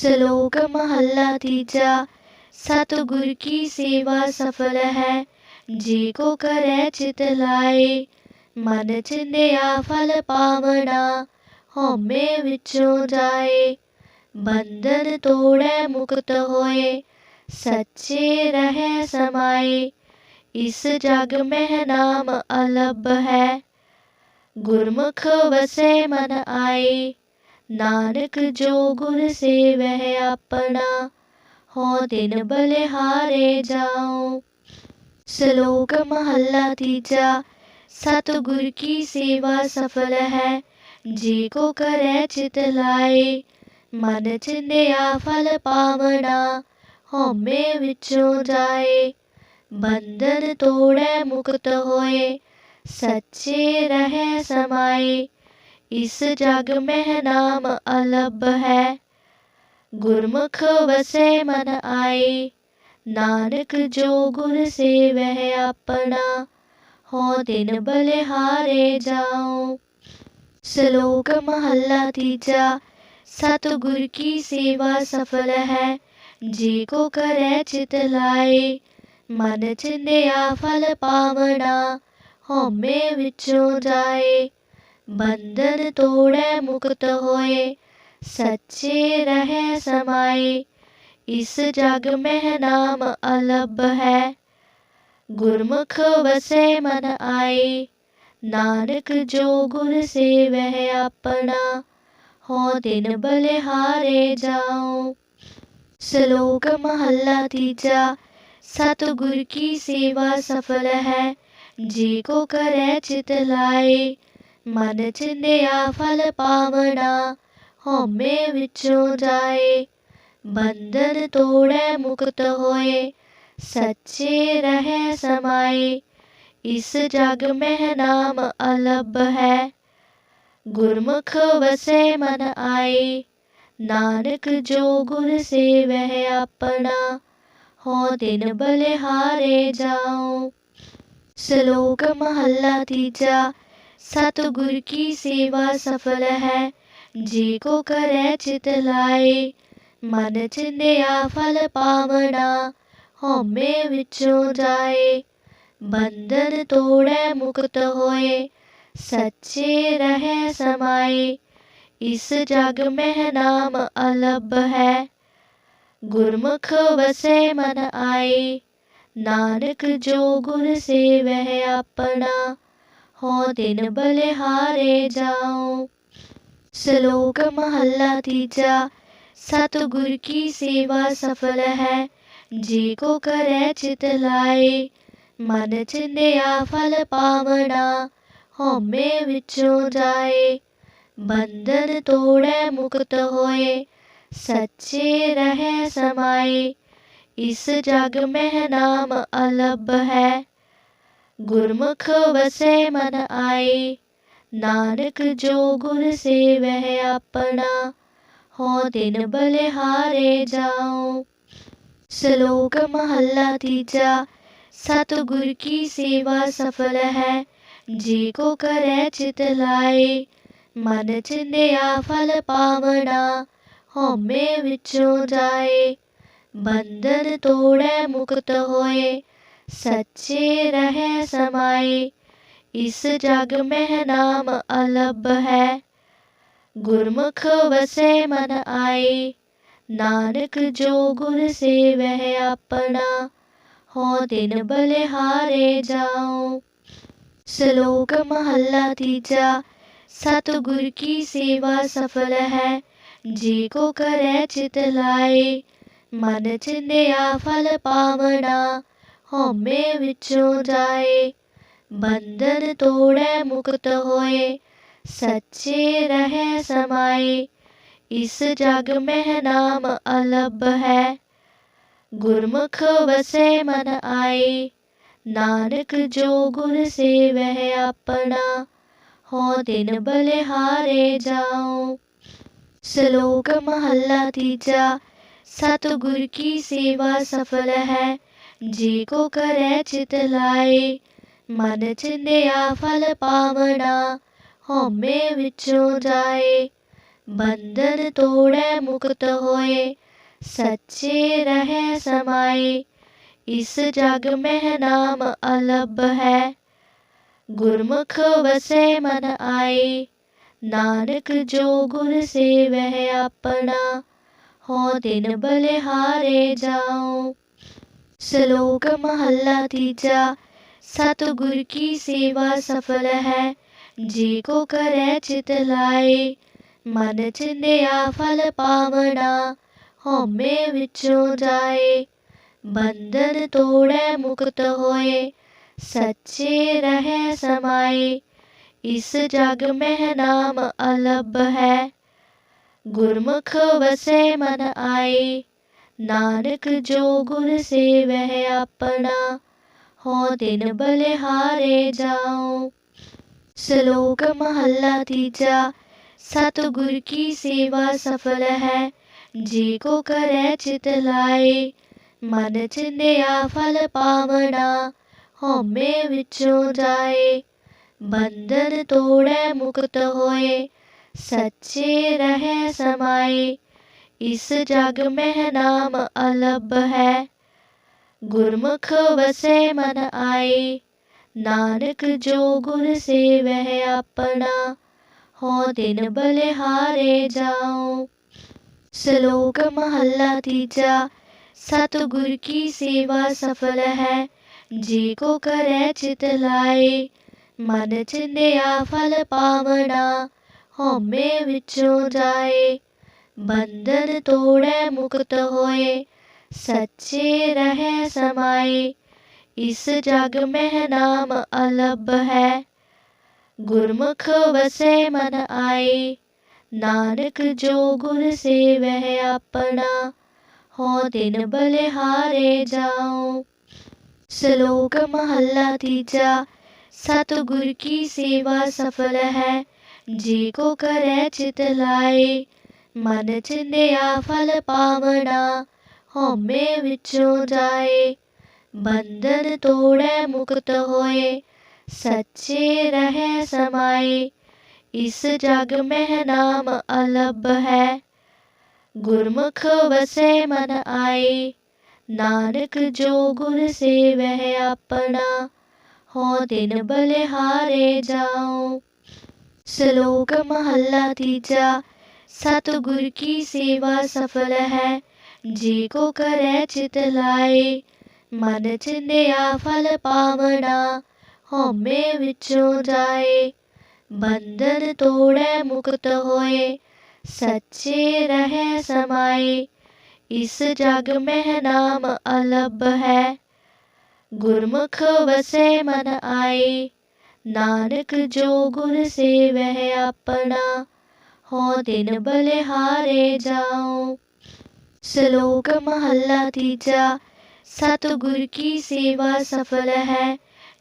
ਸ਼ਲੋਕ ਮਹੱਲਾ ਤੀਜਾ, ਸਤਿਗੁਰ ਕੀ ਸੇਵਾ ਸਫਲ ਹੈ? ਜੇ ਕੋ ਕਰੈ ਚਿਤ ਲਾਏ, ਮਨ ਚਿੰਦਿਆ ਫਲ ਪਾਵਣਾ, ਹਉਮੈ ਵਿੱਚੋਂ ਜਾਏ। ਬੰਧਨ ਤੋੜੈ ਮੁਕਤ ਹੋਏ, ਸੱਚੇ ਰਹੈ ਸਮਾਏ। ਇਸ ਜਗ ਮਹਿ ਨਾਮ ਅਲਬ ਹੈ, ਗੁਰਮੁਖ ਵਸੇ ਮਨ ਆਏ। ਨਾਨਕ ਜੋ ਗੁਰ ਸੇਵਹਿ ਆਪਣਾ ਹੋ ਦਿਨ ਬਲਿਹਾਰੇ ਜਾਓ ਸ਼ਲੋਕ ਮਹੱਲਾ ਤੀਜਾ, ਸਤਿਗੁਰ ਕੀ ਸੇਵਾ ਸਫਲ ਹੈ, ਜੀ ਕੋ ਕਰੈ ਚਿਤ ਲਾਏ। ਮਨ ਚਿੰਦਿਆ ਫਲ ਪਾਵਣਾ ਹਉਮੈ ਵਿੱਚੋਂ ਜਾਏ। ਬੰਧਨ ਤੋੜੈ ਮੁਕਤ ਹੋਏ, ਸੱਚੇ ਰਹੈ ਸਮਾਏ। ਇਸ ਜਗ ਮਹਿ ਨਾਮ ਅਲਬ ਹੈ। ਗੁਰਮੁਖ ਵਸੇ ਮਨ ਆਏ, ਨਾਨਕ ਜੋ ਗੁਰ ਸੇਵਹਿ ਆਪਣਾ ਹੋ ਦਿਨ ਬਲਿਹਾਰੇ ਜਾਓ ਸ਼ਲੋਕ ਮਹੱਲਾ ਤੀਜਾ, ਸਤਿਗੁਰ ਕੀ ਸੇਵਾ ਸਫਲ ਹੈ, ਜੇ ਕੋ ਕਰੈ ਚਿਤ ਲਾਏ। ਮਨ ਚਿੰਦਿਆ ਫਲ ਪਾਵਣਾ ਹੋਮੇ ਵਿੱਚੋਂ ਜਾਏ। ਬੰਧਨ ਤੋੜੈ ਮੁਕਤ ਹੋਏ, ਸੱਚੇ ਰਹੈ ਸਮਾਏ, ਇਸ ਜਗ ਮਹਿ ਨਾਮ ਅਲਬ ਹੈ। ਗੁਰਮੁਖ ਵਸੇ ਮਨ ਆਏ, ਨਾਨਕ ਜੋ ਗੁਰ ਸੇਵਹਿ ਆਪਣਾ ਹੋ ਦਿਨ ਬਲਿਹਾਰੇ ਜਾਓ ਸ਼ਲੋਕ ਮਹੱਲਾ ਤੀਜਾ, ਸਤਿਗੁਰ ਕੀ ਸੇਵਾ ਸਫਲ ਹੈ, ਜੇ ਕੋ ਕਰੈ ਚਿਤ ਲਾਏ। ਮਨ ਚਿੰਦਿਆ ਫਲ ਪਾਵਣਾ, ਹਉਮੈ ਵਿੱਚੋਂ ਜਾਏ। ਬੰਧਨ ਤੋੜੈ ਮੁਕਤ ਹੋਏ, ਸੱਚੇ ਰਹੈ ਸਮਾਏ। ਇਸ ਜਗ ਮਹਿ ਨਾਮ ਅਲਬ ਹੈ। ਗੁਰਮੁਖ ਵਸੇ ਮਨ ਆਏ। ਨਾਨਕ ਜੋ ਗੁਰ ਸੇਵਹਿ ਆਪਣਾ ਹੋ ਦਿਨ ਬਲਿਹਾਰੇ ਜਾਓ ਸ਼ਲੋਕ ਮਹੱਲਾ ਤੀਜਾ ਸਤਿਗੁਰ ਕੀ ਸੇਵਾ ਸਫਲ ਹੈ? ਜੇ ਕੋ ਕਰੈ ਚਿਤ ਲਾਏ, ਮਨ ਚਿੰਦਿਆ ਫਲ ਪਾਵਣਾ, ਹਉਮੈ ਵਿੱਚੋਂ ਜਾਏ। ਬੰਧਨ ਤੋੜੈ ਮੁਕਤ ਹੋਏ, ਸੱਚੇ ਰਹੈ ਸਮਾਏ। ਇਸ ਜਗ ਮਹਿ ਨਾਮ ਅਲਬ ਹੈ। ਗੁਰਮੁਖ ਵਸੇ ਮਨ ਆਏ, ਨਾਨਕ ਜੋ ਗੁਰ ਸੇਵਹਿ ਆਪਣਾ। ਹੋ ਦਿਨ ਬਲਿਹਾਰੇ ਜਾਓ ਸ਼ਲੋਕ ਮਹੱਲਾ ਤੀਜਾ, ਸਤਿਗੁਰ ਕੀ ਸੇਵਾ ਸਫਲ ਹੈ, ਜੇ ਕੋ ਕਰੈ ਚਿਤ ਲਾਏ। ਮਨ ਚਿੰਦਿਆ ਫਲ ਪਾਵਣਾ, ਹਉਮੈ ਵਿੱਚੋਂ ਜਾਏ। ਬੰਧਨ ਤੋੜੈ ਮੁਕਤ ਹੋਏ, ਸੱਚੇ ਰਹਿ ਸਮਾਏ। ਇਸ ਜਗ ਮਹਿ ਨਾਮ ਅਲਬ ਹੈ। ਗੁਰਮੁਖ ਵਸੈ ਮਨ ਆਏ, ਨਾਨਕ ਜੋ ਗੁਰ ਸੇਵਹਿ ਆਪਣਾ ਹੋ ਦਿਨ ਬਲਿਹਾਰੇ ਜਾਓ ਸ਼ਲੋਕ ਮਹੱਲਾ ਤੀਜਾ, ਸਤਿਗੁਰ ਕੀ ਸੇਵਾ ਸਫਲ ਹੈ, ਜੀ ਕੋ ਕਰੈ ਚਿਤ ਲਾਏ, ਮਨ ਚਿੰਦਿਆ ਫਲ ਪਾਵਣਾ ਹਉਮੈ ਵਿੱਚੋਂ ਜਾਏ। ਬੰਧਨ ਤੋੜੈ ਮੁਕਤ ਹੋਏ ਸੱਚੇ ਰਹੈ ਸਮਾਏ ਇਸ ਜਗ ਮਹਿ ਨਾਮ ਅਲਬ ਹੈ। ਗੁਰਮੁਖ ਵਸੇ ਮਨ ਆਏ ਨਾਨਕ ਜੋ ਗੁਰ ਸੇਵਹਿ ਆਪਣਾ ਹੋ ਦਿਨ ਬਲਿਹਾਰੇ ਜਾਓ ਸ਼ਲੋਕ ਮਹੱਲਾ ਤੀਜਾ, ਸਤਿਗੁਰ ਕੀ ਸੇਵਾ ਸਫਲ ਹੈ, ਜੇ ਕੋ ਕਰੈ ਚਿਤ ਲਾਏ। ਮਨ ਚਿੰਦਿਆ ਫਲ ਪਾਵਣਾ ਹਉਮੈ ਵਿੱਚੋਂ ਜਾਏ, ਬੰਧਨ ਤੋੜੈ ਮੁਕਤ ਹੋਏ, ਸੱਚੇ ਰਹੈ ਸਮਾਏ, ਇਸ ਜਗ ਮਹਿ ਨਾਮ ਅਲਬ ਹੈ। ਗੁਰਮੁਖ ਵਸੈ ਮਨ ਆਏ, ਨਾਨਕ ਜੋ ਗੁਰ ਸੇਵਹਿ ਆਪਣਾ ਹੋ ਦਿਨ ਬਲਿਹਾਰੇ ਜਾਓ ਸ਼ਲੋਕ ਮਹੱਲਾ ਤੀਜਾ, ਸਤਿਗੁਰ ਕੀ ਸੇਵਾ ਸਫਲ ਹੈ। ਜੇ ਕੋ ਕਰੈ ਚਿਤ ਲਾਏ, ਮਨ ਚਿੰਦਿਆ ਫਲ ਪਾਵਣਾ, ਹਉਮੈ ਵਿੱਚੋਂ ਜਾਏ। ਬੰਧਨ ਤੋੜੈ ਮੁਕਤ ਹੋਏ, ਸੱਚੇ ਰਹਿ ਸਮਾਏ। ਇਸ ਜਗ ਮਹਿ ਨਾਮ ਅਲਬ ਹੈ, ਗੁਰਮੁਖ ਵਸੇ ਮਨ ਆਏ। ਨਾਨਕ ਜੋ ਗੁਰ ਸੇਵਹਿ ਆਪਣਾ ਹੋ ਦਿਨ ਬਲਿਹਾਰੇ ਜਾਓ ਸ਼ਲੋਕ ਮਹੱਲਾ ਤੀਜਾ, ਸਤਿਗੁਰ ਕੀ ਸੇਵਾ ਸਫਲ ਹੈ, ਜੇ ਕੋ ਕਰੈ ਚਿਤ ਲਾਏ, ਮਨ ਚਿੰਦਿਆ ਫਲ ਪਾਵਣਾ, ਹਉਮੈ ਵਿੱਚੋਂ ਜਾਏ, ਬੰਧਨ ਤੋੜੈ ਮੁਕਤ ਹੋਏ, ਸੱਚੇ ਰਹਿ ਸਮਾਏ, ਇਸ ਜਗ ਮਹਿ ਨਾਮ ਅਲਬ ਹੈ, ਗੁਰਮੁਖ ਵਸੇ ਮਨ ਆਏ। ਨਾਨਕ ਜੋ ਗੁਰ ਸੇਵਹਿ ਆਪਣਾ ਹੋ ਦਿਨ ਬਲਿਹਾਰੇ ਜਾਓ ਸ਼ਲੋਕ ਮਹੱਲਾ ਤੀਜਾ, ਸਤਿਗੁਰ ਕੀ ਸੇਵਾ ਸਫਲ ਹੈ, ਜੇ ਕੋ ਕਰੈ ਚਿਤ ਲਾਏ। ਮਨ ਚਿੰਦਿਆ ਫਲ ਪਾਵਣਾ ਹਉਮੈ ਵਿੱਚੋਂ ਜਾਏ। ਬੰਧਨ ਤੋੜੈ ਮੁਕਤ ਹੋਏ, ਸੱਚੇ ਰਹਿ ਸਮਾਏ। ਇਸ ਜਗ ਮਹਿ ਨਾਮ ਅਲਬ ਹੈ। ਗੁਰਮੁਖ ਵਸੇ ਮਨ ਆਏ, ਨਾਨਕ ਜੋ ਗੁਰ ਸੇਵਹਿ ਆਪਣਾ ਹੋ ਦਿਨ ਬਲਿਹਾਰੇ ਜਾਓ ਸ਼ਲੋਕ ਮਹੱਲਾ ਤੀਜਾ, ਸਤਿਗੁਰ ਕੀ ਸੇਵਾ ਸਫਲ ਹੈ, ਜੇ ਕੋ ਕਰੈ ਚਿਤ ਲਾਏ। ਮਨ ਚਿੰਦਿਆ ਫਲ ਪਾਵਣਾ ਹੋਮੇ ਵਿੱਚੋਂ ਜਾਏ। ਬੰਧਨ ਤੋੜੈ ਮੁਕਤ ਹੋਏ, ਸੱਚੇ ਰਹਿ ਸਮਾਏ, ਇਸ ਜਗ ਮਹਿ ਨਾਮ ਅਲਬ ਹੈ। ਗੁਰਮੁਖ ਵਸੈ ਮਨ ਆਏ, ਨਾਨਕ ਜੋ ਗੁਰ ਸੇਵਹਿ ਆਪਣਾ ਹੋ ਦਿਨ ਬਲਿਹਾਰੇ ਜਾਓ ਸ਼ਲੋਕ ਮਹੱਲਾ ਤੀਜਾ, ਸਤਿਗੁਰ ਕੀ ਸੇਵਾ ਸਫਲ ਹੈ, ਜੇ ਕੋ ਕਰੈ ਚਿਤ ਲਾਏ। ਮਨ ਚਿੰਦਿਆ ਫਲ ਪਾਵਣਾ, ਹਉਮੈ ਵਿੱਚੋਂ ਜਾਏ। ਬੰਧਨ ਤੋੜੈ ਮੁਕਤ ਹੋਏ, ਸੱਚੇ ਰਹਿ ਸਮਾਏ। ਇਸ ਜਗ ਮਹਿ ਨਾਮ ਅਲਬ ਹੈ। ਗੁਰਮੁਖ ਵਸੇ ਮਨ ਆਏ, ਨਾਨਕ ਜੋ ਗੁਰ ਸੇਵਹਿ ਆਪਣਾ। ਹੋ ਦਿਨ ਬਲਿਹਾਰੇ ਜਾਓ ਸ਼ਲੋਕ ਮਹੱਲਾ ਤੀਜਾ। ਸਤਿਗੁਰ ਕੀ ਸੇਵਾ ਸਫਲ ਹੈ? ਜੇ ਕੋ ਕਰੈ ਚਿਤ ਲਾਏ, ਮਨ ਚਿੰਦਿਆ ਫਲ ਪਾਵਣਾ, ਹਉਮੈ ਵਿੱਚੋਂ ਜਾਏ। ਬੰਧਨ ਤੋੜੈ ਮੁਕਤ ਹੋਏ, ਸੱਚੇ ਰਹਿ ਸਮਾਏ। ਇਸ ਜਗ ਮਹਿ ਨਾਮ ਅਲਬ ਹੈ। ਗੁਰਮੁਖ ਵਸੇ ਮਨ ਆਏ, ਨਾਨਕ ਜੋ ਗੁਰ ਸੇਵਹਿ ਆਪਣਾ। ਹੋ ਦਿਨ ਬਲਿਹਾਰੇ ਜਾਓ ਸ਼ਲੋਕ ਮਹੱਲਾ ਤੀਜਾ, ਸਤਿਗੁਰ ਕੀ ਸੇਵਾ ਸਫਲ ਹੈ,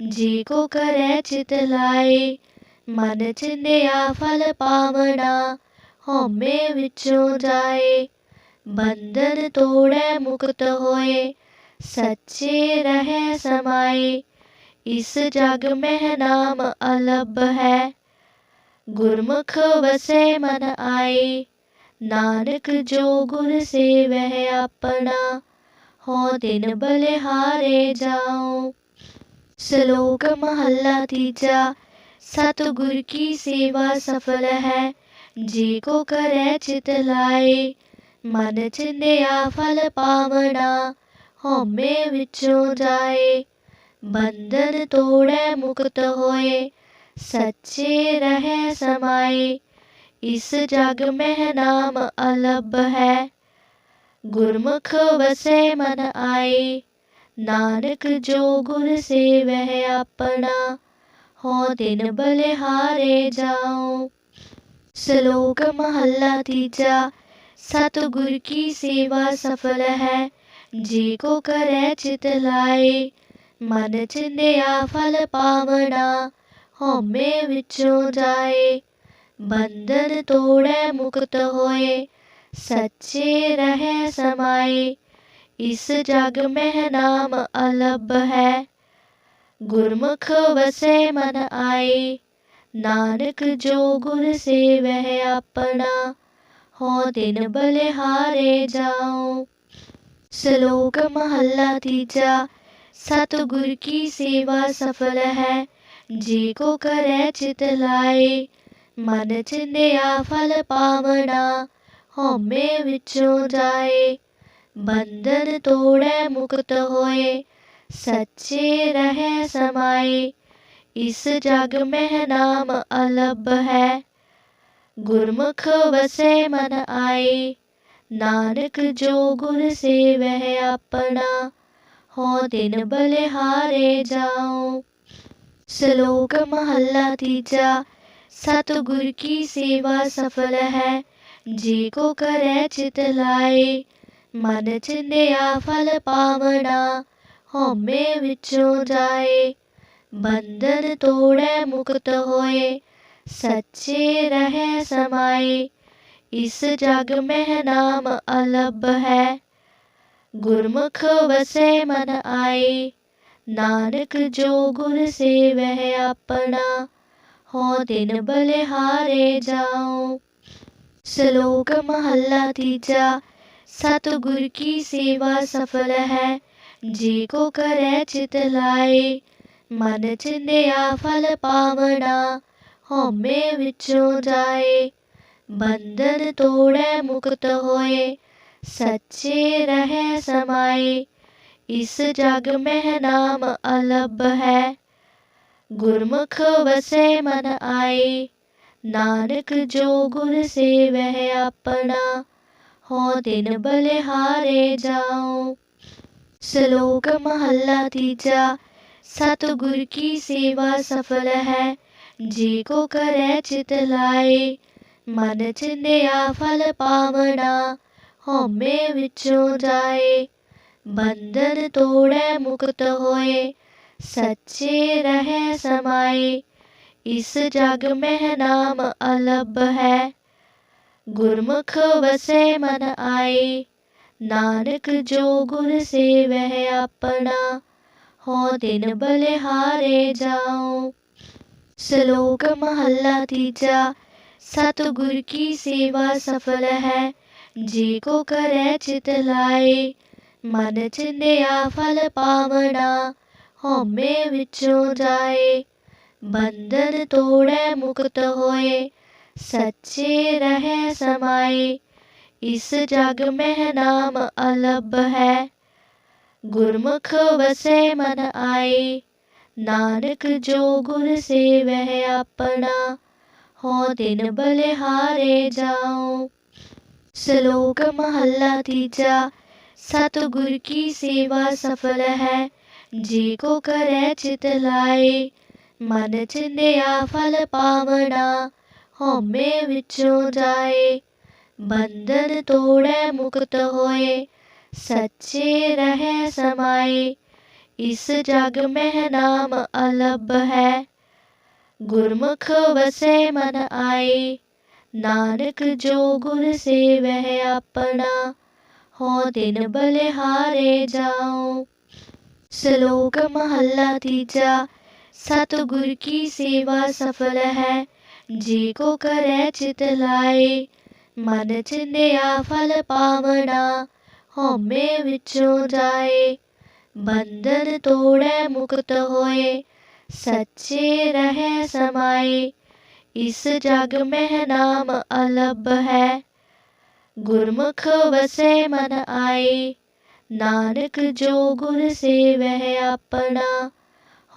ਜੇ ਕੋ ਕਰੈ ਚਿਤ ਲਾਏ। ਮਨ ਚਿੰਦਿਆ ਫਲ ਪਾਵਣਾ, ਹਉਮੈ ਵਿੱਚੋਂ ਜਾਏ। ਬੰਧਨ ਤੋੜੈ ਮੁਕਤ ਹੋਏ, ਸੱਚੇ ਰਹਿ ਸਮਾਏ। ਇਸ ਜਗ ਮਹਿ ਨਾਮ ਅਲਬ ਹੈ। ਗੁਰਮੁਖ ਵਸੈ ਮਨ ਆਏ, ਨਾਨਕ ਜੋ ਗੁਰ ਸੇਵਹਿ ਆਪਣਾ ਹੋ ਦਿਨ ਬਲਿਹਾਰੇ ਜਾਓ ਸ਼ਲੋਕ ਮਹੱਲਾ ਤੀਜਾ, ਸਤਿਗੁਰ ਕੀ ਸੇਵਾ ਸਫਲ ਹੈ, ਜੀ ਕੋ ਕਰੈ ਚਿਤ ਲਾਏ, ਮਨ ਚਿੰਦਿਆ ਫਲ ਪਾਵਣਾ ਹਉਮੈ ਵਿੱਚੋਂ ਜਾਏ। ਬੰਧਨ ਤੋੜੈ ਮੁਕਤ ਹੋਏ ਸੱਚੇ ਰਹੇ ਸਮਾਏ, ਇਸ ਜਗ ਮਹਿ ਨਾਮ ਅਲਬ ਹੈ। ਗੁਰਮੁਖ ਵਸੇ ਮਨ ਆਏ, ਨਾਨਕ ਜੋ ਗੁਰ ਸੇਵਹਿ ਆਪਣਾ ਹੋ ਦਿਨ ਬਲਿਹਾਰੇ ਜਾਓ ਸ਼ਲੋਕ ਮਹੱਲਾ ਤੀਜਾ, ਸਤਿਗੁਰ ਕੀ ਸੇਵਾ ਸਫਲ ਹੈ, ਜੇ ਕੋ ਕਰੈ ਚਿਤ ਲਾਏ, ਮਨ ਚਿੰਦਿਆ ਫਲ ਪਾਵਣਾ। ਹਉਮੈ ਵਿੱਚੋਂ ਜਾਏ, ਬੰਧਨ ਤੋੜੈ ਮੁਕਤ ਹੋਏ, ਸੱਚੇ ਰਹਿ ਸਮਾਏ, ਇਸ ਜਗ ਮਹਿ ਨਾਮ ਅਲਬ ਹੈ। ਗੁਰਮੁਖ ਵਸੈ ਮਨ ਆਏ, ਨਾਨਕ ਜੋ ਗੁਰ ਸੇਵਹਿ ਆਪਣਾ ਹੋ ਦਿਨ ਬਲਿਹਾਰੇ ਜਾਓ ਸ਼ਲੋਕ ਮਹੱਲਾ ਤੀਜਾ, ਸਤਿਗੁਰ ਕੀ ਸੇਵਾ ਸਫਲ ਹੈ। ਜੇ ਕੋ ਕਰੈ ਚਿਤ ਲਾਏ ਮਨ ਚਿੰਦਿਆ ਫਲ ਪਾਵਣਾ ਹਉਮੈ ਵਿੱਚੋਂ ਜਾਏ ਬੰਧਨ ਤੋੜੈ ਮੁਕਤ ਹੋਏ ਸੱਚੇ ਰਹੈ ਸਮਾਏ ਇਸ ਜਗ ਮਹਿ ਨਾਮ ਅਲਬ ਹੈ ਗੁਰਮੁਖ ਵਸੇ ਮਨ ਆਏ ਨਾਨਕ ਜੋ ਗੁਰ ਸੇਵਹਿ ਆਪਣਾ ਹੋ ਦਿਨ ਬਲਿਹਾਰੇ ਜਾਓ ਸ਼ਲੋਕ ਮਹੱਲਾ ਤੀਜਾ, ਸਤਿਗੁਰ ਕੀ ਸੇਵਾ ਸਫਲ ਹੈ, ਜੇ ਕੋ ਕਰੈ ਚਿਤ ਲਾਏ, ਮਨ ਚਿੰਦਿਆ ਫਲ ਪਾਵਣਾ, ਹਉਮੈ ਵਿੱਚੋਂ ਜਾਏ, ਬੰਧਨ ਤੋੜੈ ਮੁਕਤ ਹੋਏ, ਸੱਚੇ ਰਹੈ ਸਮਾਏ, ਇਸ ਜਗ ਮਹਿ ਨਾਮ ਅਲਬ ਹੈ, ਗੁਰਮੁਖ ਵਸੇ ਮਨ ਆਏ। ਨਾਨਕ ਜੋ ਗੁਰ ਸੇਵਹਿ ਆਪਣਾ ਹੋ ਦਿਨ ਬਲਿਹਾਰੇ ਜਾਓ ਸ਼ਲੋਕ ਮਹੱਲਾ ਤੀਜਾ, ਸਤਿਗੁਰ ਕੀ ਸੇਵਾ ਸਫਲ ਹੈ, ਜੇ ਕੋ ਕਰੈ ਚਿਤ ਲਾਏ। ਮਨ ਚਿੰਦਿਆ ਫਲ ਪਾਵਣਾ ਹਉਮੈ ਵਿੱਚੋਂ ਜਾਏ। ਬੰਧਨ ਤੋੜੈ ਮੁਕਤ ਹੋਏ, ਸੱਚੇ ਰਹੈ ਸਮਾਏ। ਇਸ ਜਗ ਮਹਿ ਨਾਮ ਅਲਬ ਹੈ। ਗੁਰਮੁਖ ਵਸੇ ਮਨ ਆਏ, ਨਾਨਕ ਜੋ ਗੁਰ ਸੇਵਹਿ ਆਪਣਾ ਹੋ ਦਿਨ ਬਲਿਹਾਰੇ ਜਾਓ ਸ਼ਲੋਕ ਮਹੱਲਾ ਤੀਜਾ, ਸਤਿਗੁਰ ਕੀ ਸੇਵਾ ਸਫਲ ਹੈ, ਜੇ ਕੋ ਕਰੈ ਚਿਤ ਲਾਏ। ਮਨ ਚਿੰਦਿਆ ਫਲ ਪਾਵਣਾ ਹੋਮੇ ਵਿੱਚੋਂ ਜਾਏ। ਬੰਧਨ ਤੋੜੈ ਮੁਕਤ ਹੋਏ, ਸੱਚੇ ਰਹੈ ਸਮਾਏ, ਇਸ ਜਗ ਮਹਿ ਨਾਮ ਅਲਬ ਹੈ। ਗੁਰਮੁਖ ਵਸੈ ਮਨ ਆਏ, ਨਾਨਕ ਜੋ ਗੁਰ ਸੇਵਹਿ ਆਪਣਾ ਹੋ ਦਿਨ ਬਲਿਹਾਰੇ ਜਾਓ ਸ਼ਲੋਕ ਮਹੱਲਾ ਤੀਜਾ, ਸਤਿਗੁਰ ਕੀ ਸੇਵਾ ਸਫਲ ਹੈ, ਜੇ ਕੋ ਕਰੈ ਚਿਤ ਲਾਏ। ਮਨ ਚਿੰਦਿਆ ਫਲ ਪਾਵਣਾ, ਹਉਮੈ ਵਿੱਚੋਂ ਜਾਏ। ਬੰਧਨ ਤੋੜੈ ਮੁਕਤ ਹੋਏ, ਸੱਚੇ ਰਹੈ ਸਮਾਏ। ਇਸ ਜਗ ਮਹਿ ਨਾਮ ਅਲਬ ਹੈ। ਗੁਰਮੁਖ ਵਸੇ ਮਨ ਆਏ, ਨਾਨਕ ਜੋ ਗੁਰ ਸੇਵਹਿ ਆਪਣਾ। ਹੋ ਦਿਨ ਬਲਿਹਾਰੇ ਜਾਓ ਸ਼ਲੋਕ ਮਹੱਲਾ ਤੀਜਾ ਸਤਿਗੁਰ ਕੀ ਸੇਵਾ ਸਫਲ ਹੈ? ਜੇ ਕੋ ਕਰੈ ਚਿਤ ਲਾਏ, ਮਨ ਚਿੰਦਿਆ ਫਲ ਪਾਵਣਾ, ਹਉਮੈ ਵਿੱਚੋਂ ਜਾਏ। ਬੰਧਨ ਤੋੜੈ ਮੁਕਤ ਹੋਏ, ਸੱਚੇ ਰਹੈ ਸਮਾਏ। ਇਸ ਜਗ ਮਹਿ ਨਾਮ ਅਲਬ ਹੈ। ਗੁਰਮੁਖ ਵਸੇ ਮਨ ਆਏ, ਨਾਨਕ ਜੋ ਗੁਰ ਸੇਵਹਿ ਆਪਣਾ। ਹੋ ਦਿਨ ਬਲਿਹਾਰੇ ਜਾਓ ਸ਼ਲੋਕ ਮਹੱਲਾ ਤੀਜਾ, ਸਤਿਗੁਰ ਕੀ ਸੇਵਾ ਸਫਲ ਹੈ? ਜੇ ਕੋ ਕਰੈ ਚਿਤ ਲਾਏ, ਮਨ ਚਿੰਦਿਆ ਫਲ ਪਾਵਣਾ, ਹਉਮੈ ਵਿੱਚੋਂ ਜਾਏ। ਬੰਧਨ ਤੋੜੈ ਮੁਕਤ ਹੋਏ, ਸੱਚੇ ਰਹਿ ਸਮਾਏ। ਇਸ ਜਗ ਮਹਿ ਨਾਮ ਅਲਬ ਹੈ। ਗੁਰਮੁਖ ਵਸੈ ਮਨ ਆਏ, ਨਾਨਕ ਜੋ ਗੁਰ ਸੇਵਹਿ ਆਪਣਾ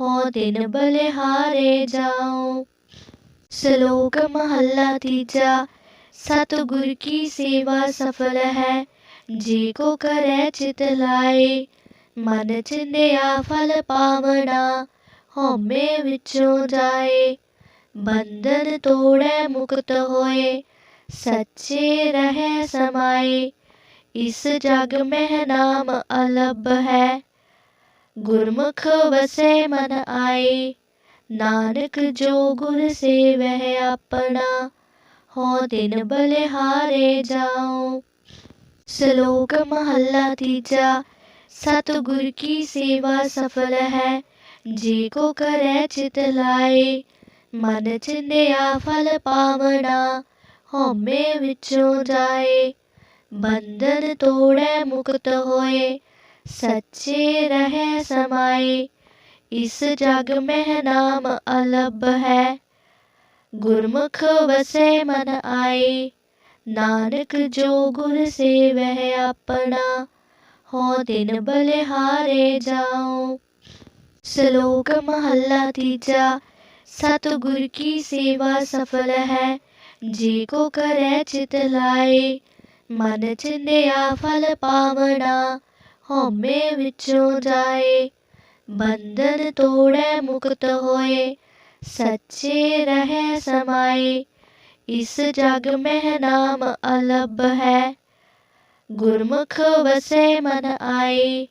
ਹੋ ਦਿਨ ਬਲਿਹਾਰੇ ਜਾਓ ਸ਼ਲੋਕ ਮਹੱਲਾ ਤੀਜਾ, ਸਤਿਗੁਰ ਕੀ ਸੇਵਾ ਸਫਲ ਹੈ, ਜੀ ਕੋ ਕਰੈ ਚਿਤ ਲਾਏ। ਮਨ ਚਿੰਦਿਆ ਫਲ ਪਾਵਣਾ, ਹਉਮੈ ਵਿੱਚੋਂ ਜਾਏ। ਬੰਧਨ ਤੋੜੈ ਮੁਕਤ ਹੋਏ ਸੱਚੇ ਰਹੈ ਸਮਾਏ ਇਸ ਜਗ ਮਹਿ ਨਾਮ ਅਲਬ ਹੈ। ਗੁਰਮੁਖ ਵਸੇ ਮਨ ਆਏ ਨਾਨਕ ਜੋ ਗੁਰ ਸੇਵਹਿ ਆਪਣਾ ਹੋ ਦਿਨ ਬਲਿਹਾਰੇ ਜਾਓ ਸ਼ਲੋਕ ਮਹੱਲਾ ਤੀਜਾ, ਸਤਿਗੁਰ ਕੀ ਸੇਵਾ ਸਫਲ ਹੈ, ਜੀ ਕੋ ਕਰੈ ਚਿਤ ਲਾਏ, ਮਨ ਚਿੰਦਿਆ ਫਲ ਪਾਵਣਾ। ਹਉਮੈ ਵਿੱਚੋਂ ਜਾਏ, ਬੰਧਨ ਤੋੜੈ ਮੁਕਤ ਹੋਏ, ਸੱਚੇ ਰਹਿ ਸਮਾਏ, ਇਸ ਜਗ ਮਹਿ ਨਾਮ ਅਲਬ ਹੈ। ਗੁਰਮੁਖ ਵਸੈ ਮਨ ਆਏ, ਨਾਨਕ ਜੋ ਗੁਰ ਸੇਵਹਿ ਆਪਣਾ ਹੋ ਦਿਨ ਬਲਿਹਾਰੇ ਜਾਓ ਸ਼ਲੋਕ ਮਹੱਲਾ ਤੀਜਾ, ਸਤਿਗੁਰ ਕੀ ਸੇਵਾ ਸਫਲ ਹੈ। ਜੀ ਕੋ ਕਰੈ ਚਿਤ ਲਾਏ ਮਨ ਚਿੰਦਿਆ ਫਲ ਪਾਵਣਾ ਹਉਮੈ ਵਿੱਚੋਂ ਜਾਏ ਬੰਧਨ ਤੋੜੈ ਮੁਕਤ ਹੋਏ ਸੱਚੇ ਰਹਿ ਸਮਾਏ ਇਸ ਜਗ ਮਹਿ ਨਾਮ ਅਲਬ ਹੈ ਗੁਰਮੁਖ ਵਸੇ ਮਨ ਆਏ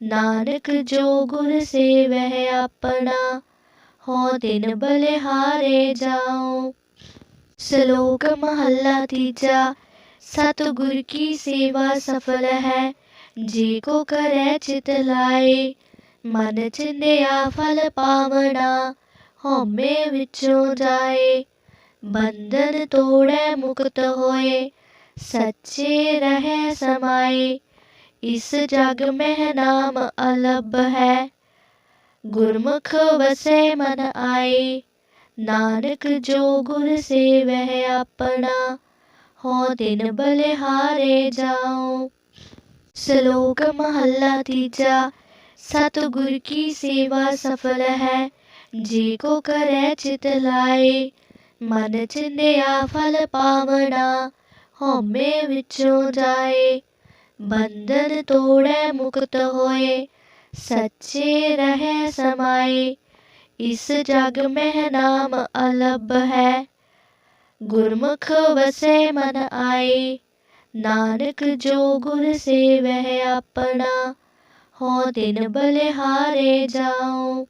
ਨਾਨਕ ਜੋ ਗੁਰ ਸੇਵਹਿ ਆਪਣਾ ਹੋ ਦਿਨ ਬਲਿਹਾਰੇ ਜਾਓ ਸ਼ਲੋਕ ਮਹੱਲਾ ਤੀਜਾ, ਸਤਿਗੁਰ ਕੀ ਸੇਵਾ ਸਫਲ ਹੈ? ਜੇ ਕੋ ਕਰੈ ਚਿਤ ਲਾਏ, ਮਨ ਚਿੰਦਿਆ ਫਲ ਪਾਵਣਾ, ਹਉਮੈ ਵਿੱਚੋਂ ਜਾਏ। ਬੰਧਨ ਤੋੜੈ ਮੁਕਤ ਹੋਏ, ਸੱਚੇ ਰਹਿ ਸਮਾਏ। ਇਸ ਜਗ ਮਹਿ ਨਾਮ ਅਲਬ ਹੈ, ਗੁਰਮੁਖ ਵਸੇ ਮਨ ਆਏ। ਨਾਨਕ ਜੋ ਗੁਰ ਸੇ ਸੇਵਹਿ ਆਪਣਾ ਹੋ ਦਿਨ ਬਲਿਹਾਰੇ ਜਾਓ ਸ਼ਲੋਕ ਮਹੱਲਾ ਤੀਜਾ, ਸਤਿਗੁਰ ਕੀ ਸੇਵਾ ਸਫਲ ਹੈ, ਜੀ ਕੋ ਕਰੈ ਚਿਤ ਲਾਏ। ਮਨ ਚਿੰਦਿਆ ਫਲ ਪਾਵਣਾ ਹਉਮੈ ਵਿੱਚੋਂ ਜਾਏ। ਬੰਧਨ ਤੋੜੈ ਮੁਕਤ ਹੋਏ, ਸੱਚੇ ਰਹਿ ਸਮਾਏ। ਇਸ ਜਗ ਮਹਿ ਨਾਮ ਅਲਬ ਹੈ। ਗੁਰਮੁਖ ਵਸੇ ਮਨ ਆਏ, ਨਾਨਕ ਜੋ ਗੁਰ ਸੇਵਹਿ ਆਪਣਾ ਹੋ ਦਿਨ ਬਲਿਹਾਰੇ ਜਾਓ